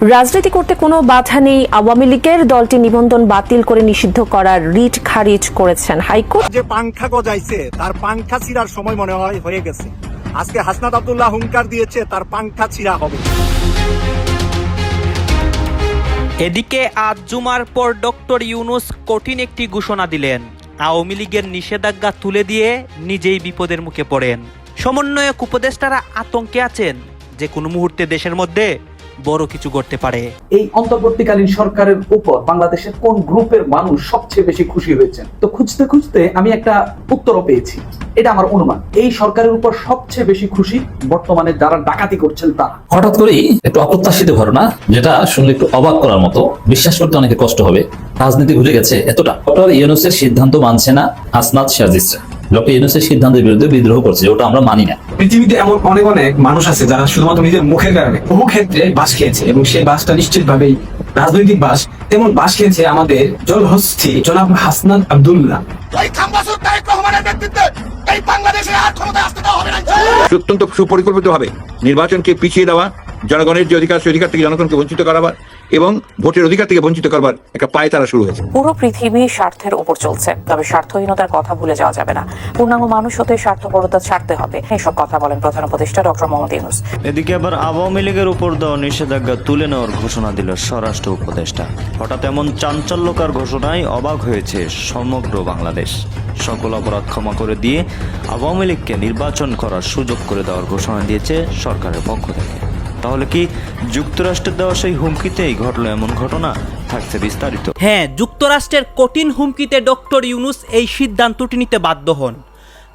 রাজনীতি করতে কোনো বাধা নেই। আওয়ামী লীগের দলটি নিবন্ধন বাতিল করে নিষিদ্ধ করার রিট খারিজ করেছেন হাইকোর্ট। যে পাংখা গজাইছে তার পাংখা ছিঁড়ার সময় মনে হয় হয়ে গেছে। আজকে হাসনাত আব্দুল্লাহ হুঙ্কার দিয়েছে তার পাংখা ছিঁড়া হবে। এদিকে আজ জুমার পর ডক্টর ইউনুস কঠিন একটি ঘোষণা দিলেন। আওয়ামী লীগের নিষেধাজ্ঞা তুলে দিয়ে নিজেই বিপদের মুখে পড়েন। সমন্বয়ক উপদেষ্টারা আতঙ্কে আছেন। যে কোনো মুহূর্তে দেশের মধ্যে বড় কিছু করতে পারে। এই অন্তর্বর্তীকালীন সরকারের উপর বাংলাদেশের কোন গ্রুপের মানুষ সবচেয়ে বেশি খুশি হয়েছেন? তো খুঁজতে খুঁজতে আমি একটা উত্তরও পেয়েছি। এটা আমার অনুমান। এই সরকারের উপর সবচেয়ে বেশি খুশি বর্তমানে যারা ডাকাতি করছেন তারা। হঠাৎ করেই একটু অপ্রত্যাশিত ঘটনা যেটা শুনলে একটু অবাক করার মতো। বিশ্বাস করতে অনেকে কষ্ট হবে। রাজনীতি ঘুরে গেছে এতটা। ডক্টর ইউনুসের সিদ্ধান্ত মানছে না আসনাদ শাজিসরা ডক্টর ইউনুসের সিদ্ধান্তের বিরুদ্ধে বিদ্রোহ করছে ওটা আমরা মানি না। পৃথিবীতে এমন অনেক অনেক মানুষ আছে যারা শুধুমাত্র নিজের মুখের কারণে বহু ক্ষেত্রে বাস খেয়েছে এবং সেই বাসটা নিশ্চিতভাবেই রাজনৈতিক বাস। তেমন বাস খেয়েছে আমাদের জল হস্তি জনাব হাসনাত আব্দুল্লাহ। রহমানের এই বাংলাদেশে আর ক্ষমতায় আসতে দেওয়া হবে না অত্যন্ত নির্বাচনকে পিছিয়ে দেওয়া জনগণের যে অধিকার সেই অধিকার থেকে জনগণকে বঞ্চিত করাবার এবং ভোটের অধিকার থেকে বঞ্চিত করবার একটা পায় তারা শুরু হয়েছে। পুরো পৃথিবী স্বার্থের উপর চলছে তবে স্বার্থহীনতার কথা ভুলে যাওয়া যাবে না। পূর্ণাঙ্গ মানুষ হতে স্বার্থপরতা ছাড়তে হবে এসব কথা বলেন প্রধান উপদেষ্টা ডক্টর মোহাম্মদ ইউনুস। এদিকে আবার আওয়ামী লীগের উপর দেওয়া নিষেধাজ্ঞা তুলে নেওয়ার ঘোষণা দিল স্বরাষ্ট্র উপদেষ্টা। হঠাৎ এমন চাঞ্চল্যকার ঘোষণায় অবাক হয়েছে সমগ্র বাংলাদেশ। সকল অপরাধ ক্ষমা করে দিয়ে আওয়ামী লীগকে নির্বাচন করার সুযোগ করে দেওয়ার ঘোষণা দিয়েছে সরকারের পক্ষ থেকে। তাহলে কি যুক্তরাষ্ট্রের দেওয়া সেই হুমকিতেই ঘটলো এমন ঘটনা? থাকছে বিস্তারিত। হ্যাঁ যুক্তরাষ্ট্রের কঠিন হুমকিতে ডক্টর ইউনুস এই সিদ্ধান্তটি নিতে বাধ্য হন।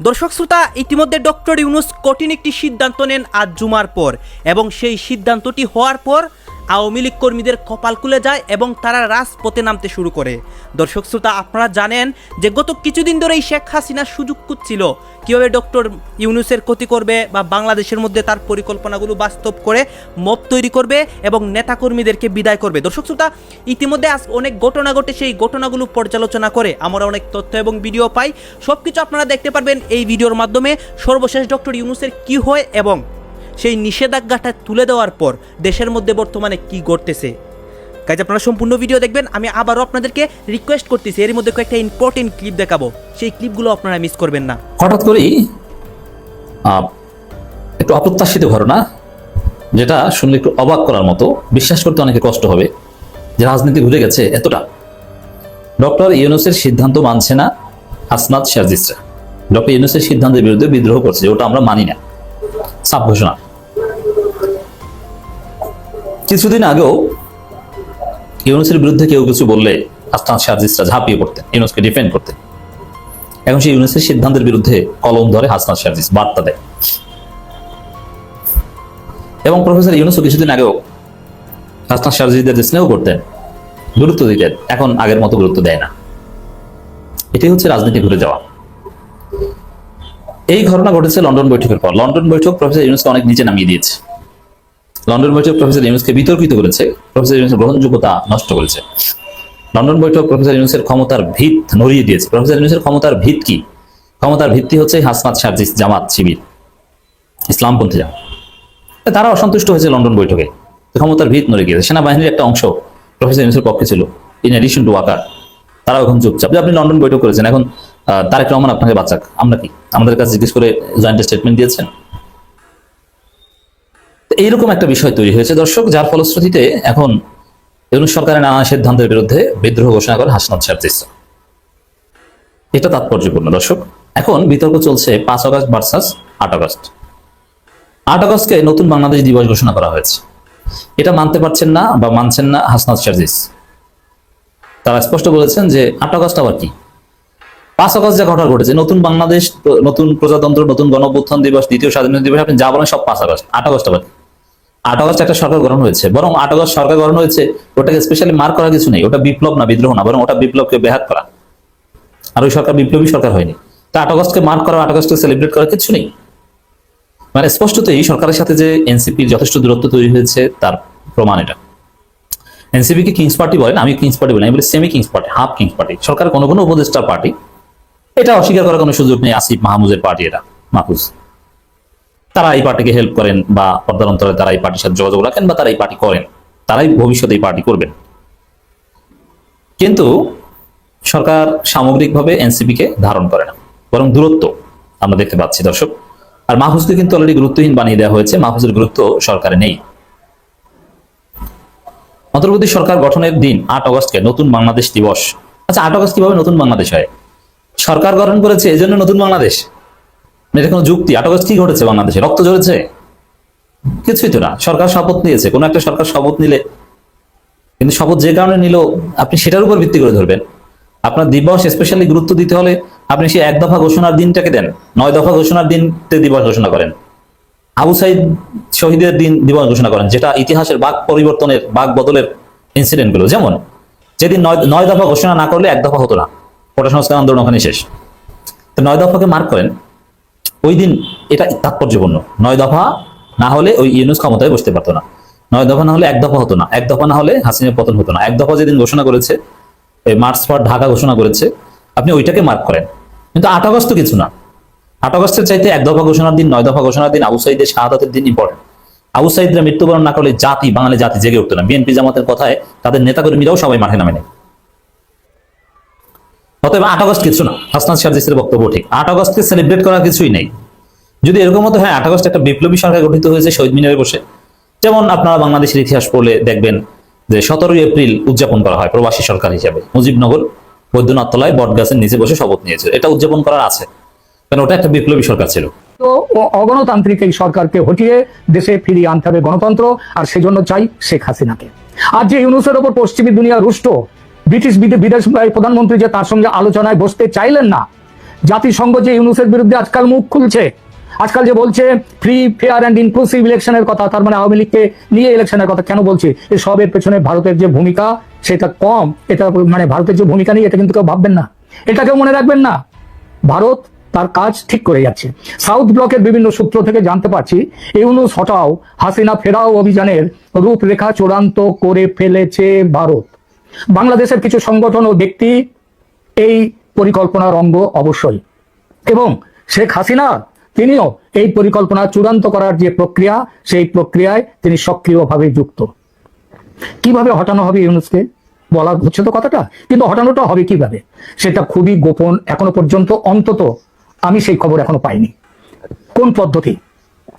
দর্শক শ্রোতা, ইতিমধ্যে ডক্টর ইউনুস কঠিন একটি সিদ্ধান্ত নেন আজ জুমার পর এবং সেই সিদ্ধান্তটি হওয়ার পর আওয়ামী লীগ কর্মীদের কপাল খুলে যায় এবং তারা রাজপথে নামতে শুরু করে। দর্শক শ্রোতা, আপনারা জানেন যে গত কিছুদিন ধরেই শেখ হাসিনা সুযোগ খুঁজছিল। কীভাবে ডক্টর ইউনুসের ক্ষতি করবে বা বাংলাদেশের মধ্যে তার পরিকল্পনাগুলো বাস্তব করে মব তৈরি করবে এবং নেতাকর্মীদেরকে বিদায় করবে। দর্শক শ্রোতা, ইতিমধ্যে আজ অনেক ঘটনা ঘটে, সেই ঘটনাগুলো পর্যালোচনা করে আমরা অনেক তথ্য এবং ভিডিও পাই। সব কিছু আপনারা দেখতে পারবেন এই ভিডিওর মাধ্যমে। সর্বশেষ ডক্টর ইউনুসের কি হয় এবং সেই নিষেধাজ্ঞাটা তুলে দেওয়ার পর দেশের মধ্যে বর্তমানে কি ঘটতেছে। কাজ আপনারা সম্পূর্ণ ভিডিও দেখবেন, আমি আবারও আপনাদেরকে রিকোয়েস্ট করতেছি এর মধ্যে কয়েকটা ইম্পর্টেন্ট ক্লিপ দেখাবো। সেই ক্লিপগুলো আপনারা মিস করবেন না। হঠাৎ করেই একটু অপ্রত্যাশিত ঘটনা, যেটা শুনলে একটু অবাক করার মতো, বিশ্বাস করতে অনেকে কষ্ট হবে, যে রাজনীতি ঘুরে গেছে এতটা। ডক্টর ইউনুসের সিদ্ধান্ত মানছে না আসনাদ শাজিসরা ডক্টর ইউনুসের সিদ্ধান্তের বিরুদ্ধে বিদ্রোহ করছে ওটা আমরা মানি না। সাব ঘোষণা। কিছুদিন আগেও ইউনুসের বিরুদ্ধে কেউ কিছু বললে আসনাদ শাজিসরা ঝাঁপিয়ে পড়তেন, ইউনুসকে ডিফেন্ড করতেন। এখন সেই ইউনুসের সিদ্ধান্তের বিরুদ্ধে কলম ধরে হাসনাত শারজিস বার্তা দেয়। এবং প্রফেসর ইউনুসও কিছুদিন আগেও হাসনাত শারজিদের যে স্নেহ করতেন, গুরুত্ব দিতেন, এখন আগের মতো গুরুত্ব দেয় না। এটাই হচ্ছে রাজনীতি ঘুরে যাওয়া। এই ঘটনা ঘটেছে লন্ডন বৈঠকের পর। লন্ডন বৈঠক প্রফেসর ইউনুসকে অনেক নিচে নামিয়ে দিয়েছে। লন্ডন বৈঠক প্রফেসর ইউনুসকে বিতর্কিত করেছে। প্রফেসর ইউনুসের গ্রহণযোগ্যতা নষ্ট করেছে। লন্ডন বৈঠক প্রফেসর ইউনুসের ক্ষমতার ভিত নড়িয়ে দিয়েছে। প্রফেসর ইউনুসের ক্ষমতার ভিত কি? ক্ষমতার ভিত্তি হচ্ছে হাসনাত সার্জিস জামাত শিবির, ইসলামপন্থী জামাত। তারা অসন্তুষ্ট হয়েছে লন্ডন বৈঠকে। ক্ষমতার ভিত নড়ে গিয়েছে। সেনাবাহিনীর একটা অংশ প্রফেসর ইউনুসের পক্ষে ছিল ইন এডিশন টু ওয়াকার তারা এখন চুপচাপ। যে আপনি লন্ডন বৈঠক করেছেন, এখন তারেক রহমান আপনাকে বাঁচাক। আমরা কি? আমাদের কাছে জিজ্ঞেস করে জয়েন্ট স্টেটমেন্ট দিয়েছেন? এইরকম একটা বিষয় তৈরি হয়েছে, দর্শক, যার ফলশ্রুতিতে এখন ইউনুস সরকারের নানা সিদ্ধান্তের বিরুদ্ধে বিদ্রোহ ঘোষণা করে হাসনাত শারজিস এটা তাৎপর্যপূর্ণ, দর্শক। এখন বিতর্ক চলছে পাঁচ আগস্ট ভার্সাস আট আগস্ট। আট আগস্টকে নতুন বাংলাদেশ দিবস ঘোষণা করা হয়েছে। এটা মানতে পারছেন না বা মানছেন না হাসনাত শারজিস তারা স্পষ্ট বলেছেন যে আট আগস্ট আবার কি? পাঁচ আগস্ট যে ঘটনা ঘটেছে, নতুন বাংলাদেশ, নতুন প্রজাতন্ত্র, নতুন গণঅভ্যুত্থান দিবস, দ্বিতীয় স্বাধীনতা দিবস, আপনি যা বলেন সব পাঁচ আগস্ট, আট আগস্ট আবার। আট আগস্ট একটা সরকার গঠন হয়েছে, বরং আট আগস্ট সরকার গঠন হয়েছে, ওটাকে স্পেশালি মার্ক করা কিছু নেই, ওটা বিপ্লব না, বিদ্রোহ না, বরং ওটা বিপ্লবকে ব্যাহাত করা। আর ওই সরকার বিপ্লবী সরকার হয়নি। তা আট আগস্টকে মার্ক করা, আট আগস্টকে সেলিব্রেট করার কিছু নেই। মানে স্পষ্টতই সরকারের সাথে যে এনসিপির যথেষ্ট দূরত্ব তৈরি হয়েছে, তার প্রমাণ এটা। এনসিপি কে কিংস পার্টি বলেন, আমি কিংস পার্টি বলি আমি বলি semi kings party half kings party সরকার কোনো কোনো উপদেষ্টা পার্টি এটা অস্বীকার করার কোনো সুযোগ নেই আসিফ মাহমুদের পার্টি এটা মাহফুজ। তারা এই পার্টিকে হেল্প করেন বা পর্দার অন্তরে তারা এই পার্টির সাথে যোগাযোগ রাখেন বা তারা এই পার্টি করেন, তারাই ভবিষ্যতে এই পার্টি করবেন। কিন্তু সরকার সামগ্রিকভাবে এনসিপিকে ধারণ করে না, বরং দূরত্ব আমরা দেখতে পাচ্ছি দর্শক। আর মাহফুজকে কিন্তু অলরেডি গুরুত্বহীন বানিয়ে দেওয়া হয়েছে, মাহফুজের গুরুত্ব সরকারে নেই। অন্তর্বর্তী সরকার গঠনের দিন আট অগস্টকে নতুন বাংলাদেশ দিবস। আচ্ছা আট অগস্ট কীভাবে নতুন বাংলাদেশ হয়? সরকার গঠন করেছে এই জন্য নতুন বাংলাদেশ। এটা কোনো যুক্তি? আট অগস্ট কি ঘটেছে বাংলাদেশে? রক্ত ঝরেছে? কিছুই তো না। সরকার শপথ নিয়েছে। কোনো একটা সরকার শপথ নিলে, কিন্তু শপথ যে কারণে নিল, আপনি সেটার উপর ভিত্তি করে ধরবেন। আপনার দিবস স্পেশালি গুরুত্ব দিতে হলে আপনি সেই এক দফা ঘোষণার দিনটাকে দেন। নয় দফা ঘোষণার দিনতে দিবস ঘোষণা করেন। আবু সাইদ শহীদের দিন দিবস ঘোষণা করেন, যেটা ইতিহাসের বাক পরিবর্তনের, বাক বদলের ইনসিডেন্টগুলো। যেমন, যেদিন নয় নয় দফা ঘোষণা না করলে এক দফা হতো না। কোটা সংস্কার আন্দোলন ওখানে শেষ। তো নয় দফাকে মার্ক করেন, ওই দিন এটা তাৎপর্যপূর্ণ। নয় দফা না হলে ওই ইউনুস ক্ষমতায় বসতে পারতো না। নয় দফা না হলে এক দফা হতো না। এক দফা না হলে হাসিনের পতন হতো না। এক দফা যেদিন ঘোষণা করেছে এই মার্চ পর ঢাকা ঘোষণা করেছে, আপনি ওইটাকে মার্ক করেন। কিন্তু আট আগস্ট কিছু না। আট আগস্টের চাইতে এক দফা ঘোষণার দিন, নয় দফা ঘোষণার দিন আবু সাইদের শাহাদাতের দিন ইম্পর্টেন্ট আবু সাইদরা মৃত্যুবরণ না করলে জাতি, বাঙালি জাতি জেগে উঠতো না। বিএনপি জামাতের কথায় তাদের নেতাকর্মীরাও সবাই মাঠে নামে নেয় অতএব আট আগস্ট কিছু না। হাসনাত সার্জিসের বক্তব্য ঠিক। আট আগস্টকে সেলিব্রেট করার কিছুই নেই। যদি এরকম মতো হ্যাঁ আট আগস্ট একটা বিপ্লবী সরকার গঠিত হয়েছে শহীদ মিনারে বসে। যেমন আপনারা বাংলাদেশের ইতিহাস পড়লে দেখবেন যে সতেরোই এপ্রিল উদযাপন করা হয় প্রবাসী সরকার হিসাবে। মুজিবনগর, বৈদ্যনাথ তলায় বট গাছের নিচে বসে শপথ নিয়েছে। এটা উদযাপন করার আছে। কারণ ওটা একটা বিপ্লবী সরকার ছিল। অগণতান্ত্রিক এই সরকারকে হটিয়ে দেশে ফিরিয়ে আনতে হবে গণতন্ত্র, আর সেজন্য চাই শেখ হাসিনাকে। আর যে ইউনুসের ওপর পশ্চিমী দুনিয়া রুষ্ট ব্রিটিশ বিদে- বিদেশ প্রধানমন্ত্রী যে তার সঙ্গে আলোচনায় বসতে চাইলেন না। জাতিসংঘ যে ইউনুসের বিরুদ্ধে আজকাল মুখ খুলছে, আজকাল যে বলছে ফ্রি ফেয়ার অ্যান্ড ইনক্লুসিভ ইলেকশনের কথা তার মানে আওয়ামী লীগকে নিয়ে ইলেকশনের কথা কেন বলছে? এই সবের পেছনে ভারতের যে ভূমিকা, সেটা কম। এটা মানে ভারতের যে ভূমিকা নেই এটা কিন্তু কেউ ভাববেন না। এটা কেউ মনে রাখবেন না। ভারত তার কাজ ঠিক করে যাচ্ছে। সাউথ ব্লকের বিভিন্ন সূত্র থেকে জানতে পারছি, ইউনুস হটাও হাসিনা ফেরাও অভিযানের রূপরেখা চূড়ান্ত করে ফেলেছে ভারত। বাংলাদেশের কিছু সংগঠন ও ব্যক্তি এই পরিকল্পনার অঙ্গ অবশ্যই। এবং শেখ হাসিনা তিনিও এই পরিকল্পনা চূড়ান্ত করার যে প্রক্রিয়া, সেই প্রক্রিয়ায় তিনি সক্রিয়ভাবে যুক্ত। কীভাবে হটানো হবে ইউনুসকে? বলা হচ্ছে তো কথাটা, কিন্তু হটানোটা হবে কীভাবে? সেটা খুবই গোপন এখনও পর্যন্ত, অন্তত আমি সেই খবর এখনও পাইনি। কোন পদ্ধতি?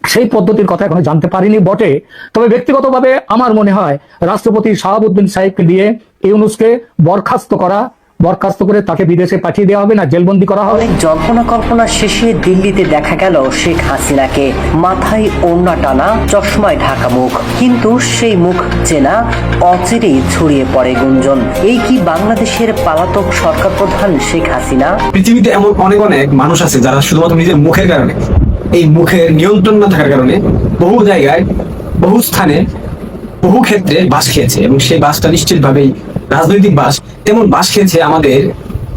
সেই পদ্ধতির কথা এখনও জানতে পারিনি বটে। তবে ব্যক্তিগতভাবে আমার মনে হয় রাষ্ট্রপতি শাহাবুদ্দিন সাহেবকে দিয়ে ইউনুসকে বরখাস্ত করা বরখাস্ত করে তাকে বিদেশে পাঠিয়ে দেওয়া হবে না জেলবন্দি করা হবে। জল্পনা কল্পনা শেষে দিল্লিতে দেখা গেল শেখ হাসিনাকে। মাথায় ওড়না টানা চশমায় ঢাকা মুখ। কিন্তু সেই মুখ চেনা অচিরেই ছড়িয়ে পড়ে গুঞ্জন। এই কি বাংলাদেশের পালাতক সরকার প্রধান শেখ হাসিনা? পৃথিবীতে এমন অনেক অনেক মানুষ আছে যারা শুধুমাত্র নিজের মুখের কারণে এই মুখের নিয়ন্ত্রণ না থাকার কারণে বহু জায়গায়, বহু স্থানে, বহু ক্ষেত্রে বাস খেয়েছে এবং সেই বাসটা নিশ্চিতভাবেই রাজনৈতিক বাস। তেমন বাস খেয়েছে আমাদের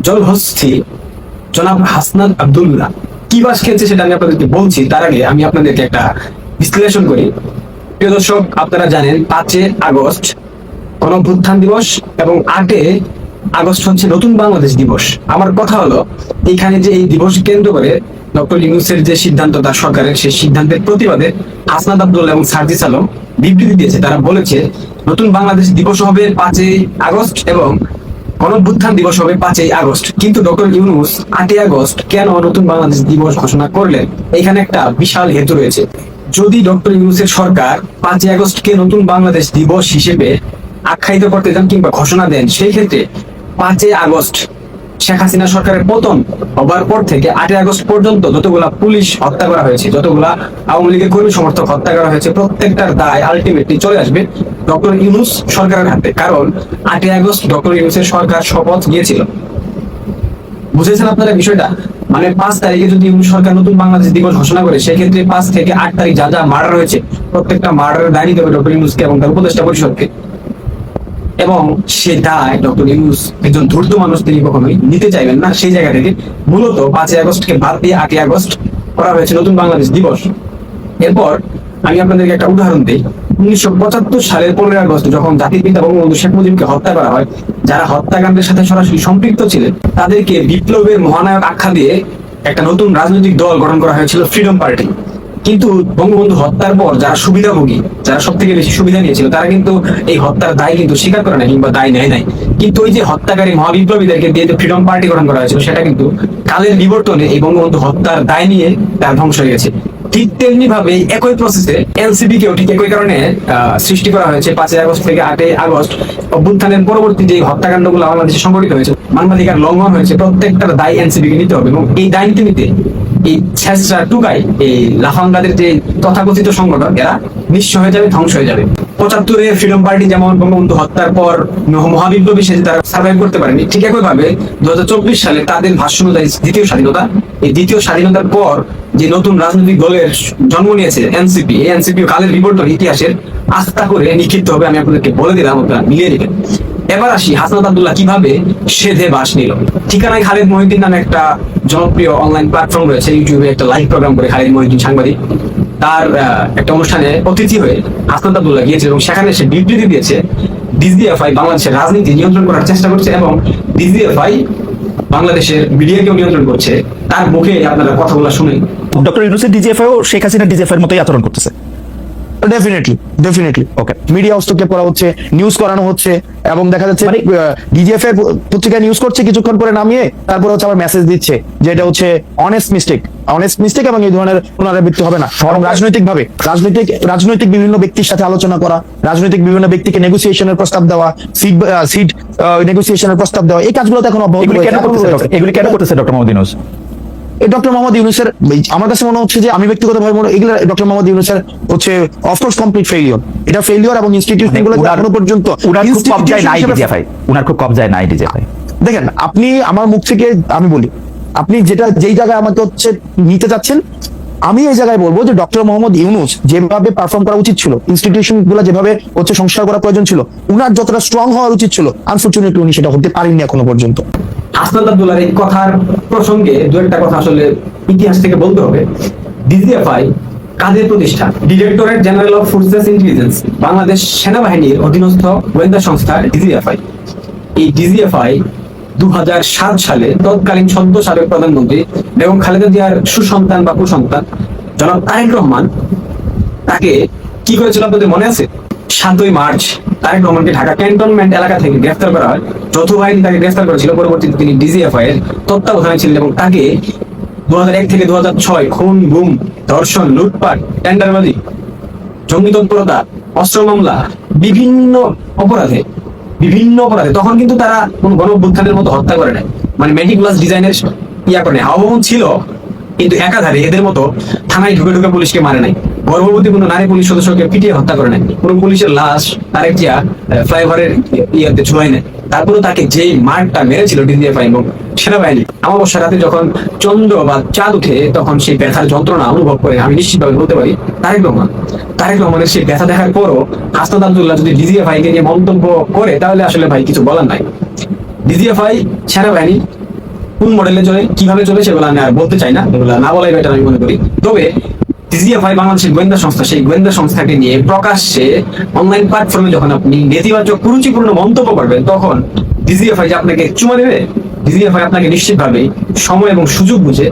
জলহস্থি জনাব হাসনাত আব্দুল্লাহ। কি বাস খেয়েছে সেটা আমি আপনাদেরকে বলছি, তার আগে আমি আপনাদেরকে একটা বিশ্লেষণ করি। প্রিয় দর্শক, আপনারা জানেন পাঁচে আগস্ট গণভ্যুত্থান দিবস এবং আটে আগস্ট হচ্ছে নতুন বাংলাদেশ দিবস। আমার কথা হলো এইখানে যে এই দিবস কেন্দ্র করে ডক্টর ইউনুসের যে সিদ্ধান্ত, তার সরকারের সেই সিদ্ধান্তের প্রতিবাদে হাসনাত আব্দুল্লাহ এবং সার্জিস আলম বিবৃতি দিয়েছে। তারা বলেছে, নতুন বাংলাদেশ দিবস হবে পাঁচই আগস্ট এবং গণভ্যুত্থান দিবস হবে পাঁচই আগস্ট। কিন্তু ডক্টর ইউনুস আটই আগস্ট কেন নতুন বাংলাদেশ দিবস ঘোষণা করলেন? এখানে একটা বিশাল হেতু রয়েছে। যদি ডক্টর ইউনুসের সরকার পাঁচই আগস্টকে নতুন বাংলাদেশ দিবস হিসেবে আখ্যায়িত করতে চান কিংবা ঘোষণা দেন, সেই ক্ষেত্রে পাঁচই আগস্ট শেখ হাসিনা সরকারের পতন হবার পর থেকে আটই আগস্ট পর্যন্ত যতগুলা পুলিশ হত্যা করা হয়েছে, যতগুলা আওয়ামী লীগের কর্মী সমর্থক হত্যা করা হয়েছে, প্রত্যেকটার দায় আলটিমেটলি চলে আসবে ডক্টর ইউনুস সরকারের হাতে। কারণ আটই আগস্ট ডক্টর ইউনুসের সরকার শপথ নিয়েছিল। বুঝেছেন আপনারা বিষয়টা? মানে পাঁচ তারিখে যদি ইউনুস সরকার নতুন বাংলাদেশ দিবস ঘোষণা করে, সেক্ষেত্রে পাঁচ থেকে আট তারিখ যা যা মার্ডার হয়েছে, প্রত্যেকটা মার্ডারের দায় নিতে হবে ডক্টর ইউনুসকে এবং তার উপদেষ্টা পরিষদকে। এবং সে দায় ডক্টর ইউনুস, একজন ধূর্ত মানুষ তিনি কখনোই নিতে চাইবেন না। সেই জায়গা থেকে মূলত পাঁচই আগস্টকে বাদ দিয়ে আটই আগস্ট করা হয়েছে নতুন বাংলাদেশ দিবস। এরপর আমি আপনাদেরকে একটা উদাহরণ দিই। উনিশশো পঁচাত্তর সালের পনেরোই আগস্ট যখন জাতির পিতা বঙ্গবন্ধু শেখ মুজিবকে হত্যা করা হয়, যারা হত্যাকাণ্ডের সাথে সরাসরি সম্পৃক্ত ছিলেন, তাদেরকে বিপ্লবের মহানায়ক আখ্যা দিয়ে একটা নতুন রাজনৈতিক দল গঠন করা হয়েছিল, ফ্রিডম পার্টি। কিন্তু বঙ্গবন্ধু হত্যার পর যারা সুবিধাভোগী, যারা সব থেকে বেশি সুবিধা নিয়েছিল, তারা কিন্তু এই হত্যার দায় কিন্তু স্বীকার করে না কিংবা দায় নেয় নাই। কিন্তু ওই যে হত্যাকারী মহাবিপ্লবীদেরকে দিয়ে যে ফ্রিডম পার্টি গঠন করা হয়েছিল, সেটা কিন্তু কালের বিবর্তনে এই বঙ্গবন্ধু হত্যার দায় নিয়ে তার ধ্বংস হয়ে গেছে। ঠিক তেমনি ভাবে একই প্রসেসে এনসিবি কেও ঠিক একই কারণে সৃষ্টি করা হয়েছে পাঁচই আগস্ট থেকে আটই আগস্ট। অভ্যুত্থানের পরবর্তী যে হত্যাকাণ্ডগুলো বাংলাদেশে সংঘটিত হয়েছে, মানবাধিকার লঙ্ঘন হয়েছে প্রত্যেকটার দায় এনসিবি কে নিতে হবে এবং এই দায় নিতে নিতে এই টুকাই এই লাফাঙ্গাদের যে তথাকথিত সংগঠন, এরা হয়ে যাবে, ধ্বংস হয়ে যাবে। ফ্রিডম পার্টি যেমন বঙ্গবন্ধু হত্যার পর মহাবিপ্লবী সেজে তারা সার্ভাইভ করতে পারেনি, ঠিক একই ভাবে দু সালে তাদের ভাষ্য অনুযায়ী দ্বিতীয় স্বাধীনতা, এই দ্বিতীয় স্বাধীনতার পর যে নতুন রাজনৈতিক দলের জন্ম নিয়েছে এনসিপি, এই এনসিপি কালের বিবর্তন ইতিহাসের আস্থা করে নিক্ষিপ্ত হবে, আমি আপনাদেরকে বলে দিলাম, আপনারা মিলিয়ে নেবেন। এবার আসি, হাসনাত আব্দুল্লাহ কীভাবে সেধে বাস নিল? ঠিকানায় খালিদ মহিউদ্দিন নামে একটা জনপ্রিয় অনলাইন প্ল্যাটফর্ম রয়েছে ইউটিউবে একটা লাইভ প্রোগ্রাম করে খালিদ মহিউদ্দিন সাংবাদিক। তার একটা অনুষ্ঠানে অতিথি হয়ে হাসনাত আব্দুল্লাহ গিয়েছে এবং সেখানে সে বিবৃতি দিয়েছে ডিজিএফআই বাংলাদেশের রাজনীতি নিয়ন্ত্রণ করার চেষ্টা করছে এবং ডিজিএফআই বাংলাদেশের মিডিয়াকেও নিয়ন্ত্রণ করছে। তার মুখে আপনারা কথাগুলো শুনেন। ডক্টর ইউনুসের ডিজিএফআই শেখ হাসিনা ডিজিএফআই মতোই আচরণ করতেছে। ডেফিনেটলি ডেফিনেটলি ওকে মিডিয়া হস্তক্ষেপ করা হচ্ছে নিউজ করানো হচ্ছে এবং দেখা যাচ্ছে ডিজিএফআই পত্রিকা নিউজ করছে কিছুক্ষণ পরে নামিয়ে তারপরে হচ্ছে আবার মেসেজ দিচ্ছে যে এটা হচ্ছে অনেস্ট মিস্টেক অনেস্ট মিস্টেক এবং এই ধরনের পুনরাবৃত্তি হবে না। এবং রাজনৈতিক ভাবে রাজনৈতিক রাজনৈতিক বিভিন্ন ব্যক্তির সাথে আলোচনা করা রাজনৈতিক বিভিন্ন ব্যক্তিকে নেগোসিয়েশনের প্রস্তাব দেওয়া সিট সিট নেগোসিয়েশনের প্রস্তাব দেওয়া এই কাজগুলো তো এখন অব্যাহত এগুলি কেন করতেছে ডক্টর- এগুলি কেন করতেছে ডক্টর মোহাম্মদ ডক্টর মোহাম্মদ ইউনুসের আমার কাছে মনে হচ্ছে যে আমি ব্যক্তিগতভাবে মনে এগুলো ডক্টর মোহাম্মদ ইউনুসের হচ্ছে অফকোর্স কমপ্লিট ফেলিওর এটা ফেলিওর এবং ইনস্টিটিউশনগুলো এখনও পর্যন্ত উনার খুব কবজায় নাই হিসেবে- ডিজিএফআই উনার খুব কবজায় নাই ডিজিএফআই দেখেন আপনি আমার মুখ থেকে আমি বলি আপনি যেটা যেই জায়গায় আমাকে হচ্ছে নিতে যাচ্ছেন আমি এই জায়গায় বলব যে ডক্টর মোহাম্মদ ইউনুস যেভাবে পারফর্ম করা উচিত ছিল ইনস্টিটিউশনগুলো যেভাবে হচ্ছে সংস্কার করা প্রয়োজন ছিল উনার যতটা স্ট্রং হওয়ার উচিত ছিল আনফর্চুনেটলি উনি সেটা হতে পারেননি এখনও পর্যন্ত। হাসনাত আব্দুল্লাহর এই কথার প্রসঙ্গে দু একটা কথা আসলে ইতিহাস থেকে বলতে হবে। ডিজিএফআই কাদের প্রতিষ্ঠান directorate general of forces intelligence Bangladesh সেনাবাহিনীর অধীনস্থ গোয়েন্দা সংস্থা ডিজিএফআই এই ডিজিএফআই দু হাজার সাত সালে তৎকালীন সদ্য সাবেক প্রধানমন্ত্রী বেগম খালেদা জিয়ার সুসন্তান বা কুসন্তান জনাব তারেক রহমান তাকে কি করেছিল আপনাদের মনে আছে? সাতই মার্চ, তারেক রহমানকে ঢাকা ক্যান্টনমেন্ট এলাকা থেকে গ্রেফতার করা হয়। যৌথ বাহিনী তাকে গ্রেফতার করেছিল, পরবর্তীতে তিনি ডিজিএফআই এর তত্ত্বাবধানে ছিলেন এবং তাকে দু থেকে দু খুন, গুম, ধর্ষণ, লুটপাট, টেন্ডারবাজি, জঙ্গি তৎপরতা, অস্ত্র মামলা, বিভিন্ন অপরাধে বিভিন্ন অপরাধে, তখন কিন্তু তারা কোন গণ মতো হত্যা করে নাই। মানে মেটিকুলাস ডিজাইনের ইয়া করে নাই। আহ্বান ছিল, কিন্তু একাধারে এদের মতো থানায় ঢুকে ঢুকে পুলিশকে মারে নাই। গর্ভবতী কোনো নারী পুলিশ সদস্যকে পিটিয়ে হত্যা করে নাই কোনো পুলিশের লাশ তারেক জিয়া ফ্লাইওভারের ইয়াতে ছোঁয়াই নাই তারপরে তাকে যেই মারটা মেরেছিল ডিজিএফআই এবং সেনাবাহিনী, অমাবস্যা রাতে যখন চন্দ্র বা চাঁদ উঠে তখন সেই ব্যথার যন্ত্রণা অনুভব করে, আমি নিশ্চিতভাবে বলতে পারি, তারেক রহমান। তারেক রহমানের সেই ব্যথা দেখার পরও হাসনাত আব্দুল্লাহ যদি ডিজিএফআই কে নিয়ে মন্তব্য করে, তাহলে আসলে ভাই কিছু বলার নাই। ডিজিএফআই সেনাবাহিনী, কোন মডেলে চলে, কীভাবে চলে সেগুলো আমি আর বলতে চাই না, এগুলো না বলাই বেটার আমি মনে করি। তবে ডিজিএফআই বাংলাদেশের গোয়েন্দা সংস্থা, সেই গোয়েন্দা সংস্থাকে নিয়ে প্রকাশ্যে অনলাইন প্ল্যাটফর্মে যখন আপনি নেতিবাচক, কুরুচিপূর্ণ মন্তব্য করবেন, তখন ডিজিএফআই যে আপনাকে চুমা দেবে ডিজিএফআই আপনাকে নিশ্চিতভাবে সময় এবং সুযোগ বুঝে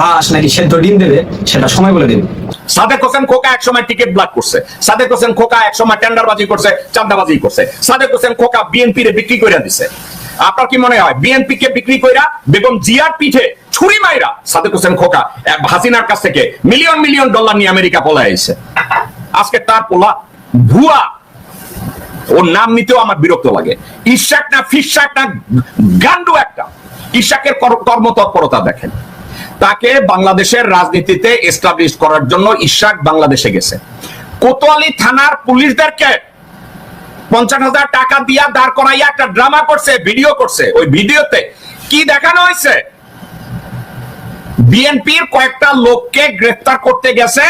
বাস নাকি সেদ্ধ ডিম দেবে, সেটা সময় বলে দেবে। সাদেক হোসেন খোকা এক সময় টিকিট ব্লক করছে। সাদেক হোসেন খোকা এক সময় টেন্ডারবাজি করছে, চাঁদাবাজি করছে। সাদেক হোসেন খোকা বিএনপি রে বিক্রি করে দিছে। আপনার কি মনে হয় বিএনপি কে বিক্রি কইরা বেগম জিয়ার পিঠে ছুরি মাইরা, সাদেক হোসেন খোকা হাসিনার কাছ থেকে মিলিয়ন মিলিয়ন ডলার নিয়ে আমেরিকা পলায় আইছে। আজকে তার পোলা ভুয়া, ওর নাম নিতেও আমার বিরক্ত লাগে। ইশাক না ফিশাক না গান্ডু একটা। ইশাকের কর্মতৎপরতা দেখেন। তাকে বাংলাদেশের রাজনীতিতে এস্টাবলিশ করার জন্য ইশাক বাংলাদেশে গেছে। কোতোয়ালি থানার পুলিশদেরকে পঞ্চাশ হাজার টাকা দিয়া দাঁড় করাইয়া একটা ড্রামা করছে ভিডিও করছে। ওই ভিডিওতে কি দেখানো হয়েছে বিএনপির কয়েকটা লোককে গ্রেফতার করতে গেছে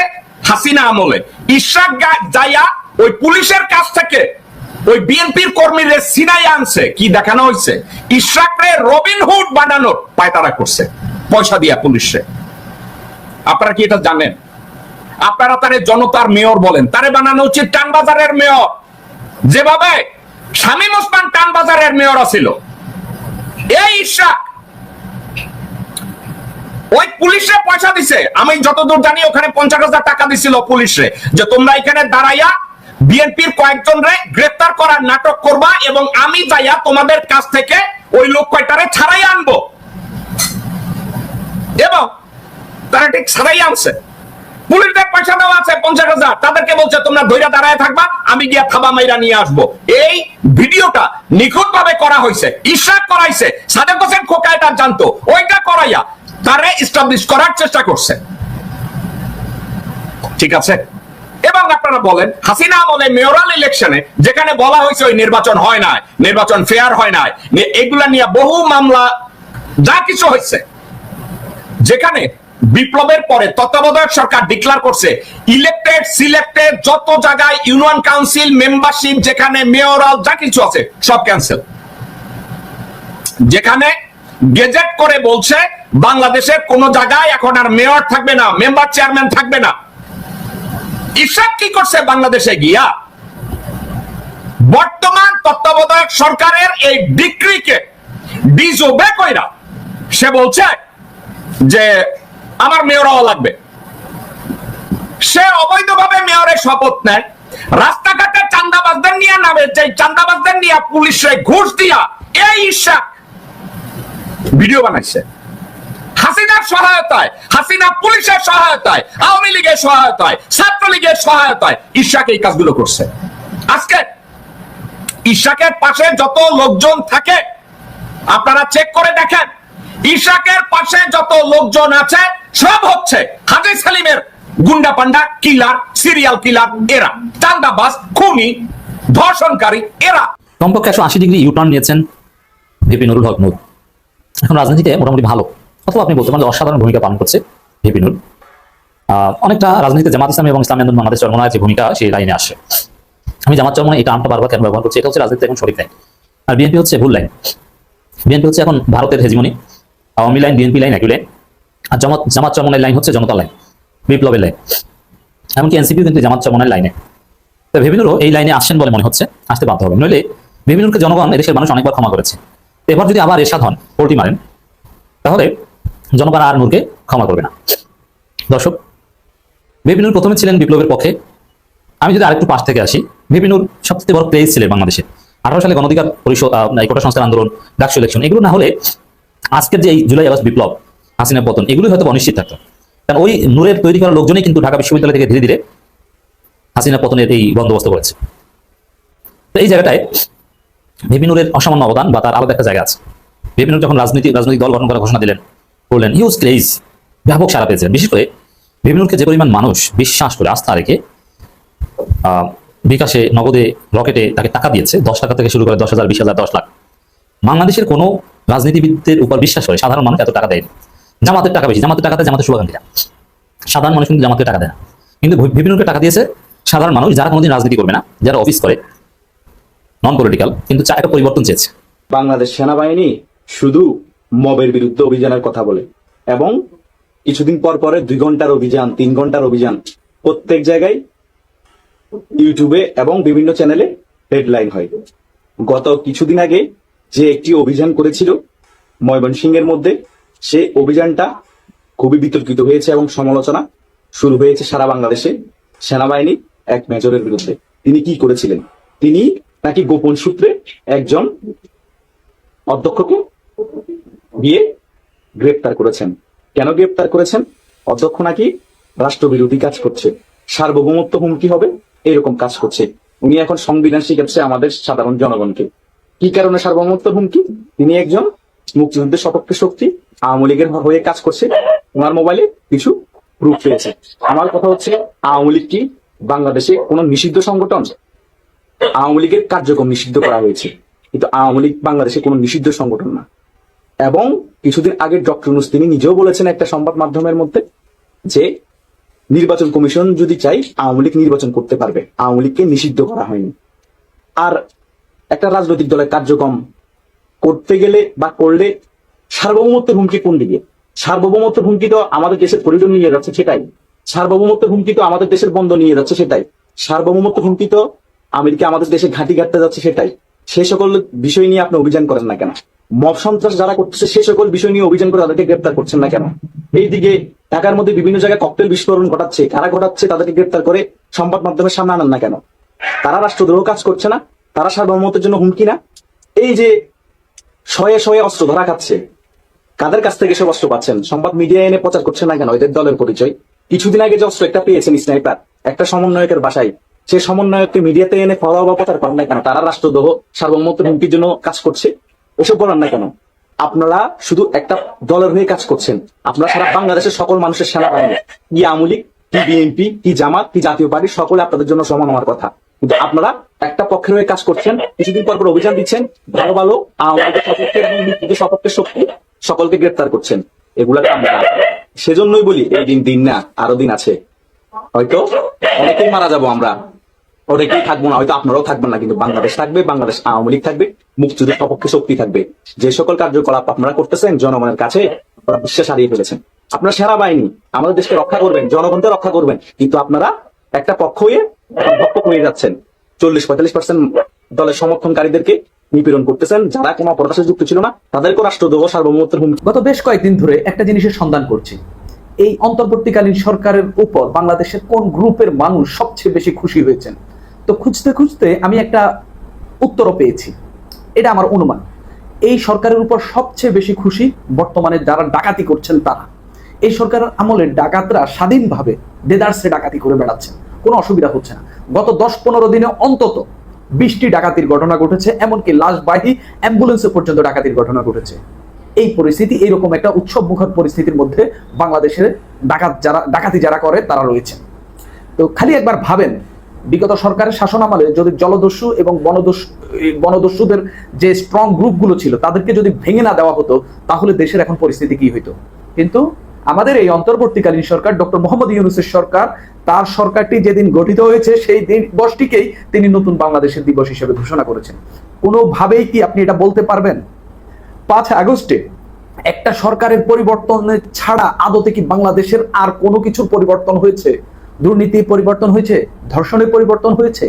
হাসিনা আমলে। ইশাক যাইয়া ওই পুলিশের কাছ থেকে ওই বিএনপির কর্মীদের সিনাই আনছে। কি দেখানো হয়েছে? ইশাকরে রবিন হুড বানানোর পায়তারা করছে, পয়সা দিয়া পুলিশে। আপনারা কি এটা জানেন? আপনারা তারে জনতার মেয়র বলেন। তারে বানানো উচিত টানবাজারের মেয়র। যেভাবে শামীম ওসমান টানবাজারের মেয়র আছিল। এই ইশাক ওই পুলিশে পয়সা দিছে। আমি যতদূর জানি ওখানে পঞ্চাশ হাজার টাকা দিছিল পুলিশে যে তোমরা এখানে দাঁড়াইয়া বিএনপির কয়েকজন রে গ্রেফতার করার নাটক করবা এবং আমি যাইয়া তোমাদের কাছ থেকে ওই লোক কয়টারে ছাড়াই আনব। এবং তারা ঠিক ছাড়াই আনছে। পুলিশদের পয়সা দেওয়া আছে পঞ্চাশ হাজার। তাদেরকে বলছে, তোমরা ধৈর্য দাঁড়ায় থাকবা, আমি গিয়া থাবা মাইরা নিয়ে আসব। এই ভিডিওটা নিখুঁত ভাবে করা হয়েছে ইশরাক করাইছে। সাদেক হোসেন খোকা এটা জানতো, ওইটা করাইয়া তারে ইস্টাবলিশ করার চেষ্টা করছে। ঠিক আছে? এবং আপনারা বলেন, হাসিনা আমলে মেয়রাল ইলেকশনে যেখানে বলা হয়েছে ওই নির্বাচন হয় নির্বাচন ফেয়ার হয় এগুলা নিয়ে বহু মামলা, যা কিছু হয়েছে, যেখানে বিপ্লবের পরে তত্ত্বাবধায়ক সরকার ডিক্লার করছে ইলেক্টেড সিলেক্টেড যত জায়গায় ইউনিয়ন কাউন্সিল মেম্বারশিপ যেখানে মেয়রাল যা কিছু আছে, সব ক্যান্সেল যেখানে গেজেট করে বলছে, বাংলাদেশের কোন জায়গায় এখন আর মেয়র থাকবে না, মেম্বার চেয়ারম্যান থাকবে না। ইশাক কি করছে বাংলাদেশে গিয়া? বর্তমান তত্ত্বাবধায়ক সরকারের এই ডিক্রিকে ডিজোবে কইরা সে বলছে যে আমার মেয়র হওয়া লাগবে। সে অবৈধভাবে মেয়রের শপথ নেয়। রাস্তাঘাটে চান্দাবাজদের নিয়ে নামে যে চান্দাবাজদের নিয়ে পুলিশে ঘুষ দিয়া, এই ইশাক ভিডিও বানাইছে। হাসিনার সহায়তায়, হাসিনা পুলিশের সহায়তায়, আওয়ামী লীগের সহায়তায়, ছাত্রলীগের সহায়তায় ইশাক এই কাজগুলো করছে। আজকে ইশাকের পাশে যত লোকজন থাকে, আপনারা চেক করে দেখেন ইশাকের পাশে যত লোকজন আছে, সব হচ্ছে হাজি সালিমের গুন্ডা পান্ডা কিলার সিরিয়াল কিলার এরা, চান্দাবাজ, খুনি, ধর্ষণকারী এরা। কমপক্ষে একশো আশি ডিগ্রি ইউটার্ন নিয়েছেন ভিপি নুরুল হক এখন রাজনীতিতে মোটামুটি ভালো। অথবা আপনি বলতে পারেন অসাধারণ ভূমিকা পালন করছে ভিপি নুর অনেকটা রাজনীতিতে জামাত ইসলামী এবং ইসলামী বাংলাদেশ চরমনায় যে ভূমিকা সেই লাইনে আসে। আমি জামাত চরমনে এই টার্মটা বারবার কেন ব্যবহার করছি, এটা হচ্ছে রাজনীতিতে এখন সঠিক লাইন আর বিএনপি হচ্ছে ভুল লাইন বিএনপি হচ্ছে এখন ভারতের hegemony, Awami line BNP line একই লাইন আর জামাত জামাত চরমনের লাইন হচ্ছে জনতা লাইন বিপ্লবের লাইন এমনকি এনসিপিও কিন্তু জামাত চরমনের লাইনে তো ভিবিনুরও এই লাইনে আসছেন বলে মনে হচ্ছে, আসতে বাধ্য হবে। নইলে ভিবিনুরকে জনগণ, এদেশের মানুষ অনেকবার ক্ষমা করেছে। এবার যদি আবার হন পোল্টি মারেন, তাহলে জনগণ আর নূরকে ক্ষমা করবে না। দর্শক ভিবিনুর প্রথমে ছিলেন বিপ্লবের পক্ষে। আমি যদি আরেকটু পাশ থেকে আসি ভিবিনুর সবচেয়ে বড় প্লেস ছিলেন বাংলাদেশে। আঠারো সালে গণধিকার পরিষদ কোটা সংস্কার আন্দোলন, ডাকসু ইলেকশন এগুলো না হলে আজকের যে এই জুলাই আগস্ট বিপ্লব হাসিনা পতন, এগুলোই হয়তো অনিশ্চিত থাকতো। কারণ ওই নূরের তৈরি করা লোকজনই কিন্তু ঢাকা বিশ্ববিদ্যালয় থেকে ধীরে ধীরে হাসিনা পতনের এই বন্দোবস্ত করেছে। তো এই জায়গাটায় ভিপিনুরের অসামান্য অবদান বা তার আলাদা একটা জায়গা আছে। ভিপিনুর যখন রাজনীতি রাজনৈতিক দল গঠন করার ঘোষণা দিলেন, বললেন হিউজ ক্রেজ ব্যাপক সারা পেয়েছেন। বিশেষ করে ভিপিনুরকে যে পরিমাণ মানুষ বিশ্বাস করে, আস্থা রেখে বিকাশে নগদে, রকেটে তাকে টাকা দিয়েছে, দশ টাকা থেকে শুরু করে দশ হাজার, বিশ হাজার, দশ লাখ। বাংলাদেশের কোনো রাজনীতিবিদদের উপর বিশ্বাস করে সাধারণ মানুষ এত টাকা দেয়নি। জামাতের টাকা বেশি, জামাতের টাকা দেয় জামাতের শুভাকাঙ্ক্ষীরা সাধারণ মানুষ কিন্তু জামাতের টাকা দেয় না। কিন্তু বিভিন্নকে টাকা দিয়েছে সাধারণ মানুষ যারা কোনোদিন রাজনীতি করবে না, যারা অফিস করে নন পলিটিক্যাল কিন্তু একটা পরিবর্তন চেয়েছে। বাংলাদেশ সেনাবাহিনী শুধু মবের বিরুদ্ধে অভিযানের কথা বলে এবং কিছুদিন পর পরে দুই ঘণ্টার অভিযান, তিন ঘণ্টার অভিযান প্রত্যেক জায়গায় ইউটিউবে এবং বিভিন্ন চ্যানেলে হেডলাইন হয়। গত কিছুদিন আগে যে একটি অভিযান করেছিল ময়মনসিংহের মধ্যে, সে অভিযানটা খুবই বিতর্কিত হয়েছে এবং সমালোচনা শুরু হয়েছে সারা বাংলাদেশে সেনাবাহিনী এক মেজরের বিরুদ্ধে। তিনি কি করেছিলেন? তিনি নাকি গোপন সূত্রে একজন অধ্যক্ষকে গিয়ে গ্রেপ্তার করেছেন। কেন গ্রেপ্তার করেছেন? অধ্যক্ষ নাকি রাষ্ট্রবিরোধী কাজ করছে। সার্বভৌমত্ব হুমকি হবে, এরকম কাজ করছে। উনি এখন সংবিধান শিখাচ্ছে আমাদের সাধারণ জনগণকে। কি কারণে সার্বভৌমত্ব হুমকি? তিনি একজন মুক্তিযুদ্ধের সপক্ষে শক্তি, আওয়ামী লীগের হয়ে কাজ করছে। ওনার মোবাইলে কিছু প্রুফ পেয়েছে। আমার কথা হচ্ছে, আওয়ামী লীগ কি বাংলাদেশে কোন নিষিদ্ধ সংগঠন আওয়ামী লীগের কার্যক্রম নিষিদ্ধ করা হয়েছে। কিন্তু আওয়ামী লীগ বাংলাদেশে কোনো নিষিদ্ধ সংগঠন না। এবং কিছুদিন আগে ডক্টর ইউনূস, তিনি নিজেও বলেছেন একটা সংবাদ মাধ্যমের মধ্যে যে নির্বাচন কমিশন যদি চাই আওয়ামী লীগ নির্বাচন করতে পারবে। আওয়ামী লীগকে নিষিদ্ধ করা হয়নি। আর একটা রাজনৈতিক দলের কার্যক্রম করতে গেলে বা করলে সার্বভৌমত্বের হুমকি কোন দিকে? সার্বভৌমত্বের হুমকি তো আমাদের দেশের করিডোর নিয়ে যাচ্ছে সেটাই। সার্বভৌমত্বের হুমকি তো আমাদের দেশের বন্ধ নিয়ে যাচ্ছে সেটাই। সার্বভৌমত্ব হুমকি তো আমেরিকা আমাদের দেশে ঘাঁটি ঘাটতে যাচ্ছে সেটাই। সে সকল বিষয় নিয়ে আপনি অভিযান করেন না কেন? মব সন্ত্রাস যারা করতেছে, সে সকল বিষয় নিয়ে অভিযান করে তাদেরকে গ্রেপ্তার করছেন না কেন? এইদিকে ঢাকার মধ্যে বিভিন্ন জায়গায় ককটেল বিস্ফোরণ ঘটাচ্ছে। কারা ঘটাচ্ছে তাদেরকে গ্রেপ্তার করে সংবাদ মাধ্যমের সামনে আনান না কেন? তারা রাষ্ট্রদ্রোহ কাজ করছে না? তারা সার্বভৌমত্বের জন্য হুমকি না? এই যে শয়ে শয়ে অস্ত্র ধরা খাচ্ছে, কাদের কাছ থেকে সব অস্ত্র পাচ্ছেন? সংবাদ মিডিয়া এনে প্রচার করছে না কেন? এদের দলের পরিচয়। কিছুদিন আগে যে অস্ত্র একটা পেয়েছেন স্নাইপার, একটা সমন্বয়কের বাসায়। সেই সমন্বয়ককে মিডিয়াতে এনে ফলো বা প্রচার করেন না কেন? তারা রাষ্ট্রদ্রোহ সার্বভৌমত্ব হুমকির জন্য কাজ করছে। এসব বলেন না কেন? আপনারা শুধু একটা দলের হয়ে কাজ করছেন। আপনারা সারা বাংলাদেশের সকল মানুষের সেনাবাহিনী, কি আওয়ামী লীগ, কি বিএনপি, কি জামাত, কি জাতীয় পার্টি, সকলে আপনাদের জন্য সমান হওয়ার কথা। কিন্তু আপনারা একটা পক্ষের হয়ে কাজ করছেন, কিছুদিন পর পর অভিযান দিচ্ছেন, ভালো ভালো আওয়ামী লীগের সপক্ষে এবং লীগের সপক্ষে শক্তি সকলকে গ্রেপ্তার করছেন। এগুলা আমরা সেজন্যই বলি, এই দিন দিন না, আরও দিন আছে। হয়তো অনেকেই মারা যাব আমরা। অনেকেই থাকব না, হয়তো আপনারাও থাকবেন না, কিন্তু বাংলাদেশ থাকবে, বাংলাদেশ আওয়ামী লীগ থাকবে, মুক্তিযুদ্ধের সপক্ষে শক্তি থাকবে। যে সকল কার্যকলাপ আপনারা করতেছেন, জনগণের কাছে বিশ্বাস হারিয়ে ফেলেছেন। আপনার সেরা বাহিনী, আমাদের দেশকে রক্ষা করবেন, জনগণকে রক্ষা করবেন, কিন্তু আপনারা একটা পক্ষ হয়ে ভক্ত হয়ে যাচ্ছেন। চল্লিশ পঁয়তাল্লিশ পার্সেন্ট দলের সমর্থনকারীদেরকে নিপীড়ন করতেছেন, যারা কোনো অপরাধের যুক্ত ছিল না তাদেরকে রাষ্ট্রদ্রোহ, সার্বভৌমত্বের হুমকি। গত বেশ কয়েকদিন ধরে একটা জিনিসের সন্ধান করছি। এই অন্তর্বর্তীকালীন সরকারের উপর বাংলাদেশের কোন গ্রুপের মানুষ সবচেয়ে বেশি খুশি হয়েছেন? তো খুঁজতে খুঁজতে আমি একটা উত্তরও পেয়েছি। এটা আমার অনুমান। এই সরকারের উপর সবচেয়ে বেশি খুশি বর্তমানে যারা ডাকাতি করছেন তারা। এই সরকারের আমলে ডাকাতরা স্বাধীনভাবে দেদার্সে ডাকাতি করে বেড়াচ্ছেন কোনো অসুবিধা হচ্ছে না। গত দশ পনেরো দিনে অন্তত বিশটি ডাকাতির ঘটনা ঘটেছে, এমনকি লাশবাহী অ্যাম্বুলেন্সে পর্যন্ত ডাকাতির ঘটনা ঘটেছে। এই পরিস্থিতি এইরকম একটা উৎসব মুখর পরিস্থিতির মধ্যে বাংলাদেশের ডাকাত যারা ডাকাতি যারা করে, তারা রয়েছে। তো খালি একবার ভাবেন বিগত সরকারের শাসন আমলে যদি জলদস্যু এবং বনদস্যু বনদস্যুদের যে স্ট্রং গ্রুপগুলো ছিল, তাদেরকে যদি ভেঙে না দেওয়া হতো, তাহলে দেশের এখন পরিস্থিতি কি হইতো? কিন্তু আমাদের এই অন্তর্বর্তীকালীন সরকার ডক্টর মোহাম্মদ ইউনুসের সরকার, তার সরকারটি যেদিন গঠিত হয়েছে, সেই দিবসটিকেই তিনি নতুন বাংলাদেশের দিবস হিসেবে ঘোষণা করেছেন। কোনোভাবেই কি আপনি এটা বলতে পারবেন? পাঁচ আগস্টে একটা সরকারের পরিবর্তনের ছাড়া আদতে কি বাংলাদেশের আর কোনো কিছুর পরিবর্তন হয়েছে? দুর্নীতি পরিবর্তন হয়েছে ধর্ষণের পরিবর্তন হয়েছে।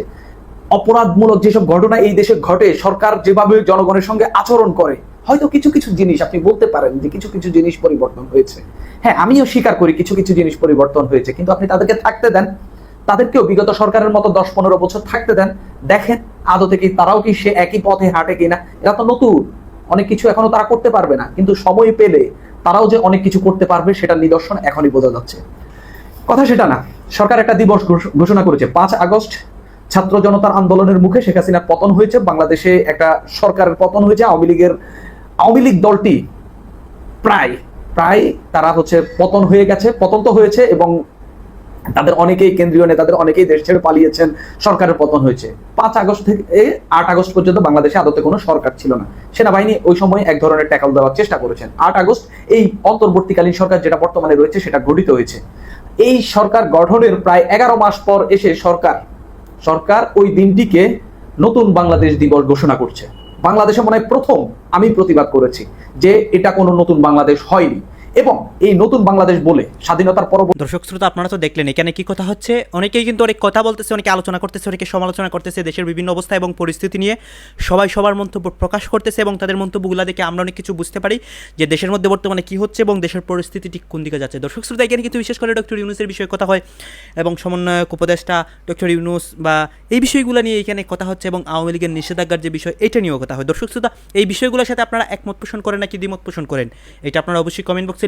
অপরাধমূলক যেসব ঘটনা এই দেশে ঘটে, সরকার যেভাবে জনগণের সঙ্গে আচরণ করে, হয়তো কিছু কিছু জিনিস আপনি বলতে পারেন যে কিছু কিছু জিনিস পরিবর্তন হয়েছে। হ্যাঁ আমিও স্বীকার করি কিছু কিছু জিনিস পরিবর্তন হয়েছে, কিন্তু আপনি তাদেরকে থাকতে দেন। তাদেরকেও বিগত সরকারের মতো দশ পনেরো বছর থাকতে দেন। দেখেন আদতে কি তারাও কি সে একই পথে হাঁটে কিনা, এরা তো নতুন। অনেক কিছু এখনও তারা করতে পারবে না, কিন্তু সময় পেলে তারাও যে অনেক কিছু করতে পারবে সেটা নিদর্শন এখনই বোঝা যাচ্ছে। কথা সেটা না। সরকার একটা দিবস ঘোষণা করেছে। পাঁচ আগস্ট ছাত্র জনতার আন্দোলনের মুখে শেখ হাসিনার পতন হয়েছে। বাংলাদেশে একটা সরকারের পতন হয়েছে। আওয়ামী লীগের আওয়ামী লীগ দলটি প্রায় প্রায় তারা হচ্ছে পতন হয়ে গেছে, পতন তো হয়েছে এবং তাদের অনেকেই কেন্দ্রীয় নেতাদের অনেকেই দেশ ছেড়ে পালিয়েছেন। সরকারের পতন হয়েছে। পাঁচ আগস্ট থেকে আট আগস্ট পর্যন্ত বাংলাদেশে আদতে কোনো সরকার ছিল না। সেনাবাহিনী ওই সময় এক ধরনের ট্যাকল দেওয়ার চেষ্টা করেছেন। আট আগস্ট এই অন্তর্বর্তীকালীন সরকার যেটা বর্তমানে রয়েছে সেটা গঠিত হয়েছে। এই সরকার গঠনের প্রায় এগারো মাস পর এসে সরকার সরকার ওই দিনটিকে নতুন বাংলাদেশ দিবস ঘোষণা করছে। বাংলাদেশে মনে হয় প্রথম আমি প্রতিবাদ করেছি যে এটা কোনো নতুন বাংলাদেশ হয়নি। এবং এই নতুন বাংলাদেশ বলে স্বাধীনতার পরবর্তী দর্শক শ্রোতা, আপনারা তো দেখলেন, এখানে কি কথা হচ্ছে? অনেকেই কিন্তু অনেক কথা বলতেছে, অনেকে আলোচনা করতেছে, অনেকে সমালোচনা করতেছে, দেশের বিভিন্ন অবস্থা এবং পরিস্থিতি নিয়ে সবাই সবার মন্তব্য প্রকাশ করতেছে এবং তাদের মন্তব্যগুলো দেখে আমরা অনেক কিছু বুঝতে পারি যে দেশের মধ্যে বর্তমানে কি হচ্ছে এবং দেশের পরিস্থিতি ঠিক কোন দিকে যাচ্ছে। দর্শক শ্রোতা, এখানে কিন্তু বিশেষ করে ডক্টর ইউনুসের বিষয়ে কথা হয় এবং সমন্বয়ক, উপদেষ্টা ডক্টর ইউনুস বা এই বিষয়গুলো নিয়ে এখানে কথা হচ্ছে এবং আওয়ামী লীগের নিষেধাজ্ঞার যে বিষয়, এটা নিয়েও কথা হয়। দর্শক শ্রোতা, এই বিষয়গুলোর সাথে আপনারা একমত পোষণ করেন নাকি দ্বিমত পোষণ করেন? এটা আপনারা অবশ্যই কমেন্ট বক্সে